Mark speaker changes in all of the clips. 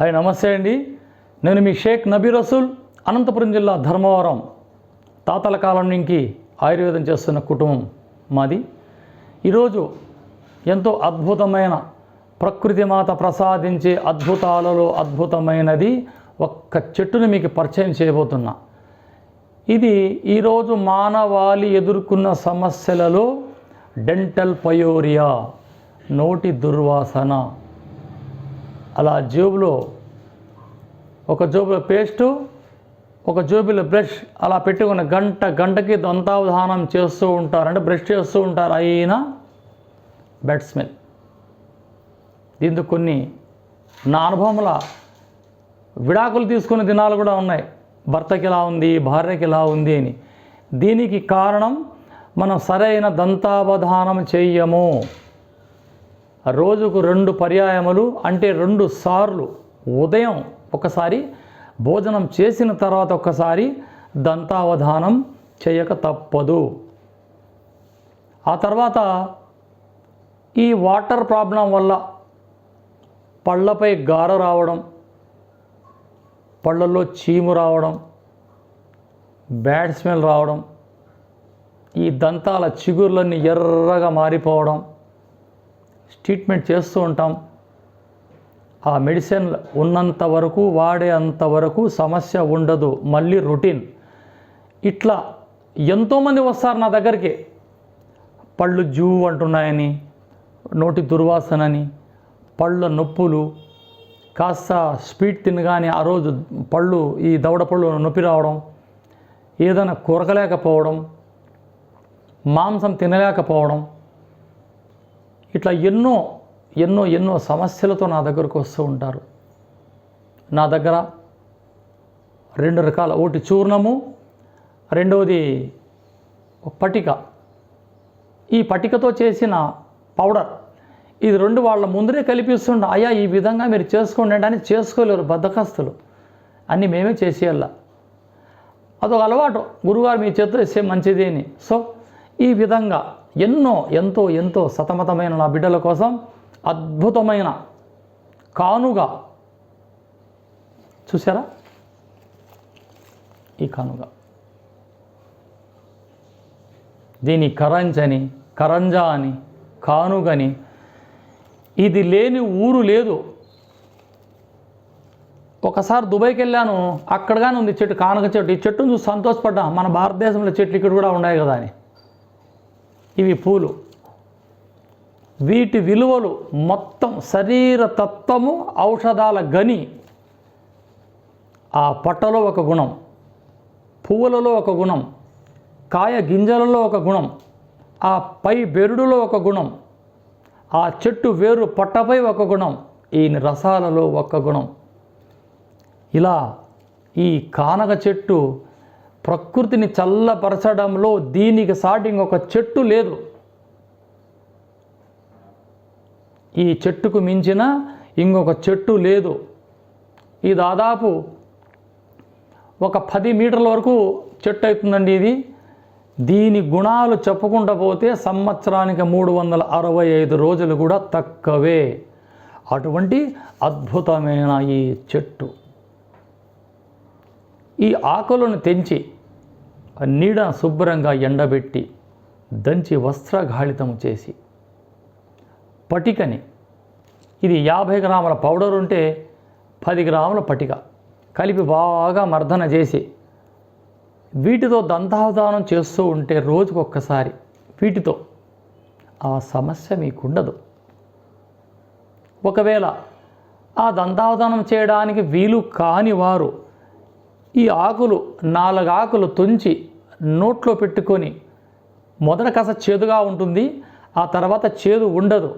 Speaker 1: Hi నమస్తే అండి. నేను మీ షేక్ నబీ రసూల్ అనంతపురం జిల్లా ధర్మవరం. తాతల కాలం నుంచి ఆయుర్వేదం చేస్తున్న కుటుంబం మాది. ఈరోజు ఎంతో అద్భుతమైన ప్రకృతి మాత ప్రసాదించే అద్భుతాలలో అద్భుతమైనది ఒక్క చెట్టును మీకు పరిచయం చేయబోతున్నా. ఇది ఈరోజు మానవాళి ఎదుర్కొన్న సమస్యలలో డెంటల్ పయోరియా నోటి దుర్వాసన. అలా జేబులో ఒక జేబులో పేస్టు ఒక జేబులో బ్రష్ అలా పెట్టుకున్న గంట గంటకి దంతావధానం చేస్తూ ఉంటారు. అంటే బ్రష్ చేస్తూ ఉంటారు. అయినా బ్యాట్స్మెన్ స్మెల్. దీంతో కొన్ని నా అనుభవంలో విడాకులు తీసుకునే దినాలు కూడా ఉన్నాయి. భర్తకి ఎలా ఉంది? భార్యకి ఎలా ఉంది అని. దీనికి కారణం మనం సరైన దంతావధానం చెయ్యము రోజుకు రెండు పర్యాయములు అంటే రెండు సార్లు ఉదయం ఒకసారి భోజనం చేసిన తర్వాత ఒక్కసారి దంతావధానం చేయక తప్పదు. ఆ తర్వాత ఈ వాటర్ ప్రాబ్లం వల్ల పళ్ళపై గార రావడం పళ్ళల్లో చీము రావడం బ్యాడ్ స్మెల్ రావడం ఈ దంతాల చిగుర్లన్నీ ఎర్రగా మారిపోవడం ట్రీట్మెంట్ చేస్తూ ఉంటాం. ఆ మెడిసిన్ ఉన్నంత వరకు వాడే అంతవరకు సమస్య ఉండదు. మళ్ళీ రొటీన్. ఇట్లా ఎంతోమంది వస్తారు నా దగ్గరికి. పళ్ళు జూ అంటున్నాయని నోటి దుర్వాసనని పళ్ళ నొప్పులు కాస్త స్వీట్ తినగానే ఆ రోజు పళ్ళు ఈ దవడ పళ్ళు నొప్పి రావడం ఏదైనా కొరకలేకపోవడం మాంసం తినలేకపోవడం ఇట్లా ఎన్నో ఎన్నో ఎన్నో సమస్యలతో నా దగ్గరకు వస్తూ ఉంటారు. నా దగ్గర రెండు రకాల ఒకటి చూర్ణము రెండవది పటిక. ఈ పటికతో చేసిన పౌడర్ ఇది రెండు వాళ్ళ ముందరే కల్పిస్తుండ అయ్యా ఈ విధంగా మీరు చేసుకోండి అని చేసుకోలేరు బద్దకస్తులు. అన్నీ మేమే చేసేయాల? అదొక అలవాటు. గురుగారు మీ చేతిలో ఇస్తే మంచిది అని. సో ఈ విధంగా ఎన్నో ఎంతో ఎంతో సతమతమైన నా బిడ్డల కోసం అద్భుతమైన కానుగా. చూసారా ఈ కానుగా. దీని కరంచని కరంజా అని కానుగని ఇది లేని ఊరు లేదు. ఒకసారి దుబాయ్కి వెళ్ళాను అక్కడగానే ఉంది చెట్టు కానుక చెట్టు. ఈ చెట్టును చూసి సంతోషపడ్డా మన భారతదేశంలో చెట్లు ఇక్కడ కూడా ఉన్నాయి కదా అని. ఇవి పూలు. వీటి విలువలు మొత్తం శరీర తత్వము ఔషధాల గని. ఆ పట్టలో ఒక గుణం పువ్వులలో ఒక గుణం కాయ గింజలలో ఒక గుణం ఆ పై బెరుడులో ఒక గుణం ఆ చెట్టు వేరు పట్టపై ఒక గుణం ఈ రసాలలో ఒక గుణం. ఇలా ఈ కానగ చెట్టు ప్రకృతిని చల్లపరచడంలో దీనికి సాటి ఇంకొక చెట్టు లేదు. ఈ చెట్టుకు మించిన ఇంకొక చెట్టు లేదు. ఈ దాదాపు ఒక పది మీటర్ల వరకు చెట్టు అవుతుందండి ఇది. దీని గుణాలు చెప్పుకుంటూ పోతే సంవత్సరానికి మూడు వందల అరవై ఐదు రోజులు కూడా తక్కువే. అటువంటి అద్భుతమైన ఈ చెట్టు. ఈ ఆకులను తెంచి నీడ శుభ్రంగా ఎండబెట్టి దంచి వస్త్రఘాళితము చేసి పటికని ఇది యాభై గ్రాముల పౌడర్ ఉంటే పది గ్రాముల పటిక కలిపి బాగా మర్దన చేసి వీటితో దంతావధానం చేస్తూ ఉంటే రోజుకొక్కసారి వీటితో ఆ సమస్య మీకుండదు. ఒకవేళ ఆ దంతావధానం చేయడానికి వీలు కాని వారు ఈ ఆకులు నాలుగు ఆకులు తుంచి నోట్లో పెట్టుకొని మొదట కాస్త చేదుగా ఉంటుంది ఆ తర్వాత చేదు ఉండదు.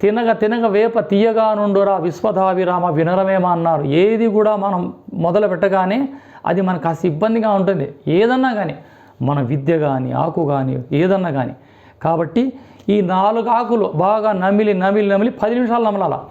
Speaker 1: తినగ తినగ వేప తీయగా నుండురా విశ్వధావిరామ వినరమేమా అన్నారు. ఏది కూడా మనం మొదలు పెట్టగానే అది మనకు కాస్త ఇబ్బందిగా ఉంటుంది. ఏదన్నా కానీ మన విద్య కానీ ఆకు కానీ ఏదన్నా కానీ. కాబట్టి ఈ నాలుగు ఆకులు బాగా నమిలి నమిలి నమిలి పది నిమిషాలు నమలాల.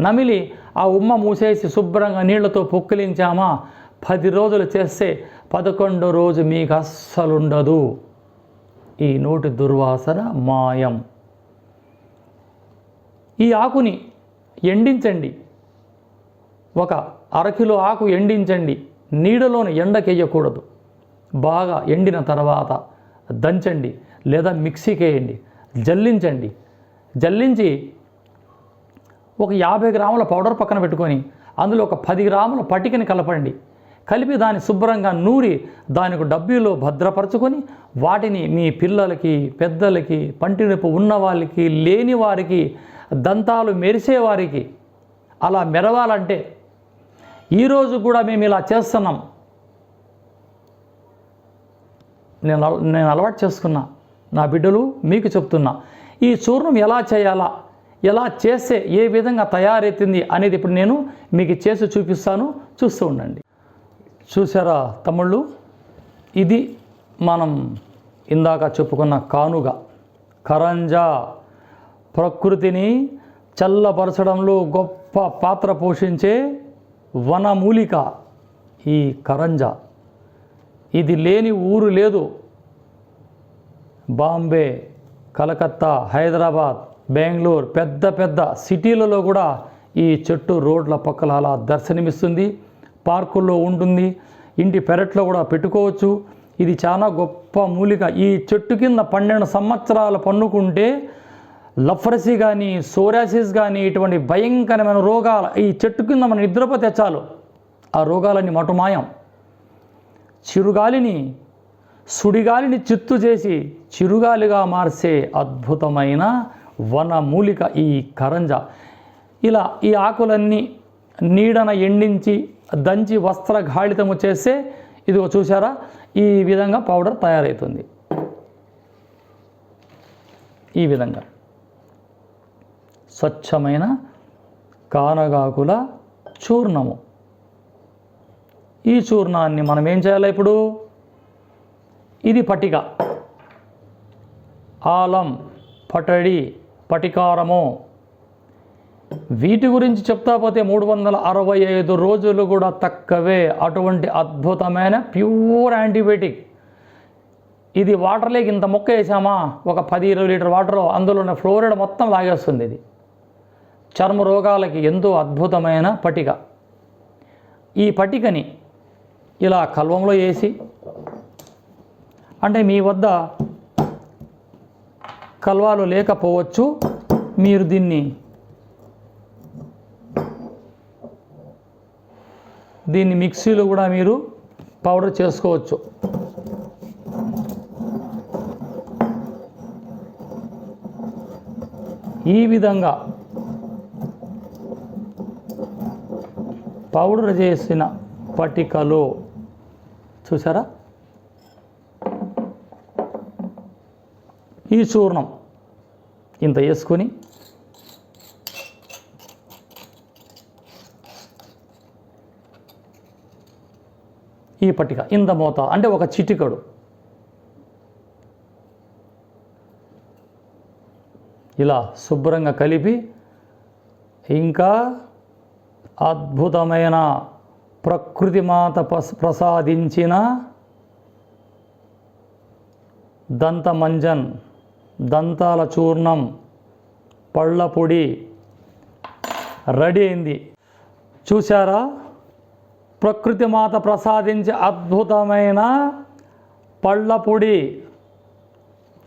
Speaker 1: నమిలి ఆ ఉమ్మ మూసేసి శుభ్రంగా నీళ్ళతో పొక్కిలించామా? పది రోజులు చేస్తే పదకొండో రోజు మీకు అస్సలుండదు. ఈ నోటి దుర్వాసన మాయం. ఈ ఆకుని ఎండించండి. ఒక అరకిలో ఆకు ఎండించండి. నీడలోని ఎండకెయ్యకూడదు బాగా ఎండిన తర్వాత దంచండి లేదా మిక్సీకి వేయండి జల్లించండి. జల్లించి ఒక యాభై గ్రాముల పౌడర్ పక్కన పెట్టుకొని అందులో ఒక పది గ్రాముల పటికని కలపండి. కలిపి దాన్ని శుభ్రంగా నూరి దానికి డబ్బీలో భద్రపరచుకొని వాటిని మీ పిల్లలకి పెద్దలకి పంటి నొప్పి ఉన్న వాళ్ళకి లేని వారికి దంతాలు మెరిసేవారికి అలా మెరవాలంటే ఈరోజు కూడా మేము ఇలా చేస్తున్నాం. నేను అల- నేను అలవాటు చేసుకున్నా. నా బిడ్డలు మీకు చెప్తున్నా. ఈ చూర్ణం ఎలా చేయాలా? ఎలా చేస్తే ఏ విధంగా తయారైతుంది అనేది ఇప్పుడు నేను మీకు చేసి చూపిస్తాను. చూస్తూ ఉండండి. చూసారా తమ్ముళ్ళు? ఇది మనం ఇందాక చెప్పుకున్న కానుగ. కరంజా ప్రకృతిని చల్లపరచడంలో గొప్ప పాత్ర పోషించే వనమూలిక ఈ కరంజా. ఇది లేని ఊరు లేదు. బాంబే కలకత్తా హైదరాబాద్ బెంగళూరు పెద్ద పెద్ద సిటీలలో కూడా ఈ చెట్టు రోడ్ల పక్కల అలా దర్శనమిస్తుంది. పార్కుల్లో ఉంటుంది ఇంటి పెరట్లో కూడా పెట్టుకోవచ్చు. ఇది చాలా గొప్ప మూలిక. ఈ చెట్టు కింద పన్నెండు సంవత్సరాలు పన్నుకుంటే లఫ్రసీ కానీ సోరాసిస్ కానీ ఇటువంటి భయంకరమైన రోగాలు ఈ చెట్టు కింద మనం నిద్రపోతే చాలు. ఆ రోగాలన్నీ మటుమాయం చిరుగాలిని సుడిగాలిని చిత్తు చేసి చిరుగాలిగా మార్చే అద్భుతమైన వనమూలిక ఈ కరంజ. ఇలా ఈ ఆకులన్నీ నీడన ఎండించి దంచి వస్త్ర గాళితము చేస్తే ఇదిగో చూసారా ఈ విధంగా పౌడర్ తయారవుతుంది ఈ విధంగా. స్వచ్ఛమైన కానగాకుల చూర్ణము. ఈ చూర్ణాన్ని మనం ఏం చేయాలి ఇప్పుడు? ఇది పటిక. ఆలం పటడి పటికారము. వీటి గురించి చెప్తా పోతే మూడు వందల అరవై ఐదు రోజులు కూడా తక్కువే. అటువంటి అద్భుతమైన ప్యూర్ యాంటీబయాటిక్. ఇది వాటర్లోకి ఇంత మొక్క వేసామా? ఒక పది ఇరవై లీటర్ వాటర్ అందులో ఉన్న ఫ్లోరైడ్ మొత్తం లాగేస్తుంది ఇది. చర్మ రోగాలకి ఎంతో అద్భుతమైన పటిక. ఈ పటికని ఇలా కల్వంలో వేసి అంటే మీ వద్ద కల్వాలు లేకపోవచ్చు మీరు దీన్ని దీన్ని మిక్సీలో కూడా మీరు పౌడర్ చేసుకోవచ్చు. ఈ విధంగా పౌడర్ చేసిన పటికలు చూసారా? ఈ చూర్ణం ఇంత వేసుకొని ఈ పట్టిక ఇంత మోత అంటే ఒక చిటికడు. ఇలా శుభ్రంగా కలిపి ఇంకా అద్భుతమైన ప్రకృతి మాత ప్రసాదించిన దంతమంజన్ దంతాల చూర్ణం పళ్ళ పొడి రెడీ అయింది. చూసారా ప్రకృతి మాత ప్రసాదించే అద్భుతమైన పళ్ళ పొడి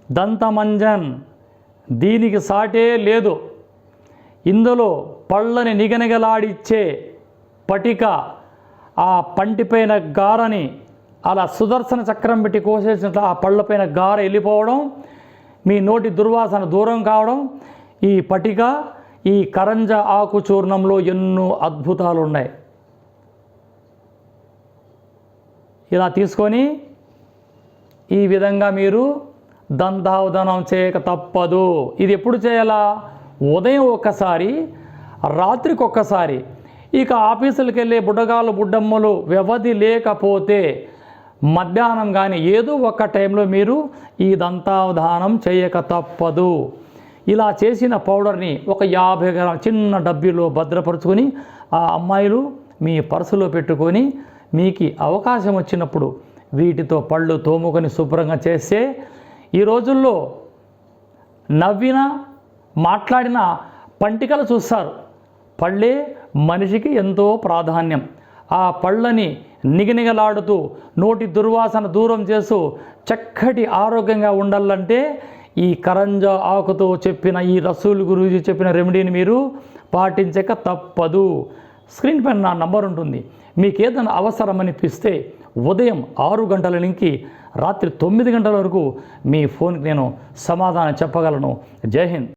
Speaker 1: దంతమంజన్. దీనికి సాటే లేదు. ఇందులో పళ్ళని నిగనిగలాడిచ్చే పటిక ఆ పంటిపైన గారని అలా సుదర్శన చక్రం పెట్టి కోసేసినట్లు ఆ పళ్ళపైన గార వెళ్ళిపోవడం మీ నోటి దుర్వాసన దూరం కావడం ఈ పటిక ఈ కరంజ ఆకు చూర్ణంలో ఎన్నో అద్భుతాలు ఉన్నాయి ఇలా తీసుకొని ఈ విధంగా మీరు దంతావధానం చేయక తప్పదు. ఇది ఎప్పుడు చేయాలా? ఉదయం ఒక్కసారి రాత్రికి ఒక్కసారి ఇక ఆఫీసులకు వెళ్ళే బుడ్డగాళ్ళు బుడ్డమ్మలు వ్యవధి లేకపోతే మధ్యాహ్నం కానీ ఏదో ఒక టైంలో మీరు ఈ దంతావధానం చేయక తప్పదు. ఇలా చేసిన పౌడర్ని ఒక యాభై గ్రాముల చిన్న డబ్బీలో భద్రపరుచుకొని ఆ అమ్మాయిలు మీ పర్సులో పెట్టుకొని మీకు అవకాశం వచ్చినప్పుడు వీటితో పళ్ళు తోముకొని శుభ్రంగా చేస్తే ఈ రోజుల్లో నవ్విన మాట్లాడిన పంటికలు చూస్తారు. పళ్ళే మనిషికి ఎంతో ప్రాధాన్యం. ఆ పళ్ళని నిగనిగలాడుతూ నోటి దుర్వాసన దూరం చేస్తూ చక్కటి ఆరోగ్యంగా ఉండాలంటే ఈ కరంజ ఆకుతో చెప్పిన ఈ రసూల్ గురూజీ చెప్పిన రెమెడీని మీరు పాటించక తప్పదు. స్క్రీన్ పైన నా నంబర్ ఉంటుంది. మీకు ఏదైనా అవసరం అనిపిస్తే ఉదయం ఆరు గంటల నుంచి రాత్రి తొమ్మిది గంటల వరకు మీ ఫోన్కి నేను సమాధానం చెప్పగలను. జై హింద్.